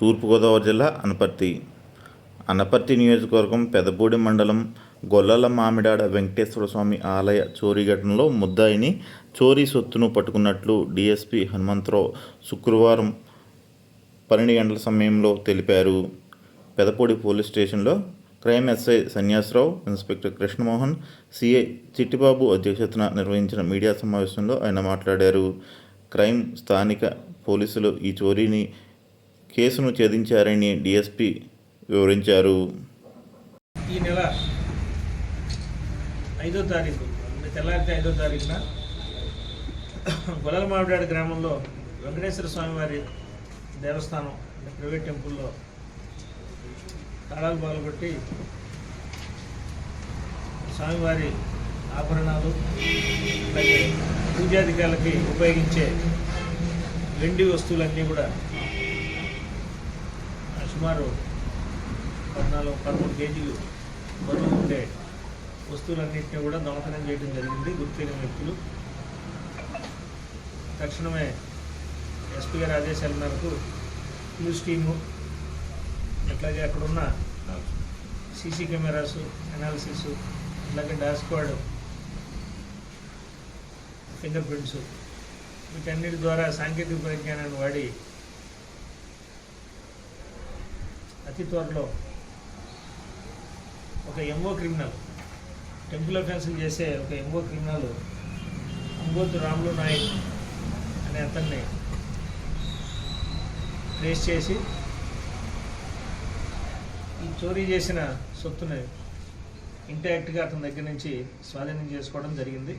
తూర్పుగోదావరి జిల్లా అనపర్తి. అనపర్తి నియోజకవర్గం పెదపూడి మండలం గొల్లల మామిడాడ వెంకటేశ్వర స్వామి ఆలయ చోరీ ఘటనలో ముద్దాయిని చోరీ సొత్తును పట్టుకున్నట్లు డీఎస్పీ హనుమంతరావు శుక్రవారం పన్నెండు గంటల సమయంలో తెలిపారు. పెదపూడి పోలీస్ స్టేషన్లో crime SI Sanyasarao inspector Krishnamohan CI Chittibabu అధ్యక్షతన నిర్వహించిన మీడియా సమావేశంలో ఆయన మాట్లాడారు. క్రైమ్ స్థానిక పోలీసులు ఈ చోరీని కేసును ఛేదించారని డీఎస్పీ వివరించారు. ఈ నెల ఐదో తారీఖు అంటే తెల్లారితే ఐదో తారీఖున గొల్లల మామిడాడు గ్రామంలో వెంకటేశ్వర స్వామివారి దేవస్థానం అంటే ప్రైవేట్ టెంపుల్లో తాళాలు పాల్గొట్టి స్వామివారి ఆభరణాలు అలాగే పూజాధికారులకి ఉపయోగించే వెండి వస్తువులన్నీ కూడా సుమారు పద్నాలుగు పదమూడు కేజీలు బరువు ఉండే వస్తువులన్నింటినీ కూడా దొంగతనం చేయడం జరిగింది. గుర్తైన వ్యక్తులు. తక్షణమే ఎస్పీ గారి ఆదేశాల మేరకు న్యూస్ టీము అట్లాగే అక్కడున్న సీసీ కెమెరాస్ అనాలిసిస్ అలాగే డాష్ స్క్వాడ్ ఫింగర్ ప్రింట్స్ వీటన్నిటి ద్వారా సాంకేతిక పరిజ్ఞానాన్ని వాడి అతి త్వరలో ఒక ఎంఓ క్రిమినల్ టెంపుల్ అఫెన్సులు చేసే ఒక ఎంఓ క్రిమినల్ అంగోతు రాములు నాయక్ అనే అతన్ని ట్రేస్ చేసి ఈ చోరీ చేసిన సొత్తుని ఇంటాక్ట్గా అతని దగ్గర నుంచి స్వాధీనం చేసుకోవడం జరిగింది.